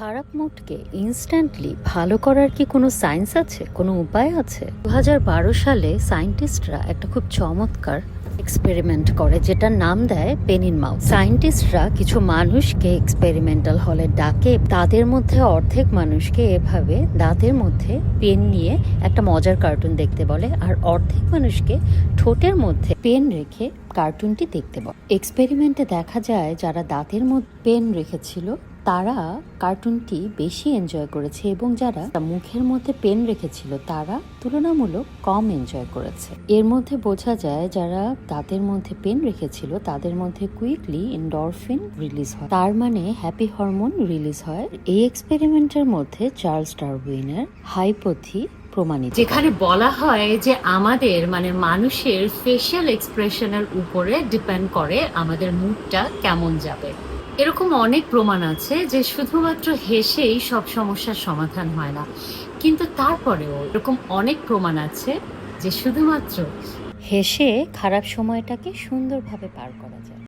খারাপ মুডকে ইনস্ট্যান্টলি ভালো করার কি কোনো সায়েন্স আছে? কোনো উপায় আছে? দু হাজার বারো সালে সায়েন্টিস্টরা একটা খুব চমৎকার এক্সপেরিমেন্ট করে, যেটার নাম দেয় পেনিন মাউথ সায়েন্টিস্টরা কিছু মানুষকে এক্সপেরিমেন্টাল হলে ডাকে, তাদের মধ্যে অর্ধেক মানুষকে এভাবে দাঁতের মধ্যে পেন নিয়ে একটা মজার কার্টুন দেখতে বলে, আর অর্ধেক মানুষকে ঠোঁটের মধ্যে পেন রেখে কার্টুনটি দেখতে বলে। এক্সপেরিমেন্টে দেখা যায় যারা দাঁতের মধ্যে পেন রেখেছিল তারা কার্টুনটি বেশি এনজয় করেছে এবং যারা মুখের মধ্যে পেন রেখেছিল, তারা তুলনামূলক কম এনজয় করেছে। এর মধ্যে বোঝা যায় যারা দাঁতের মধ্যে পেন রেখেছিল, তাদের মধ্যে কুইকলি এন্ডরফিন রিলিজ হয়। তার মানে হ্যাপি হরমোন রিলিজ হয়। এই এক্সপেরিমেন্টের মধ্যে চার্লস ডারউইনের হাইপোথি প্রমাণিত যেখানে বলা হয় যে আমাদের মানে মানুষের ফেশিয়াল এক্সপ্রেশনের উপরে ডিপেন্ড করে আমাদের মুডটা কেমন যাবে। এরকম অনেক প্রমাণ আছে যে শুধুমাত্র হেসেই সব সমস্যার সমাধান হয় না। কিন্তু তারপরেও এরকম অনেক প্রমাণ আছে যে শুধুমাত্র হেসে খারাপ সময়টাকে সুন্দরভাবে পার করা যায়।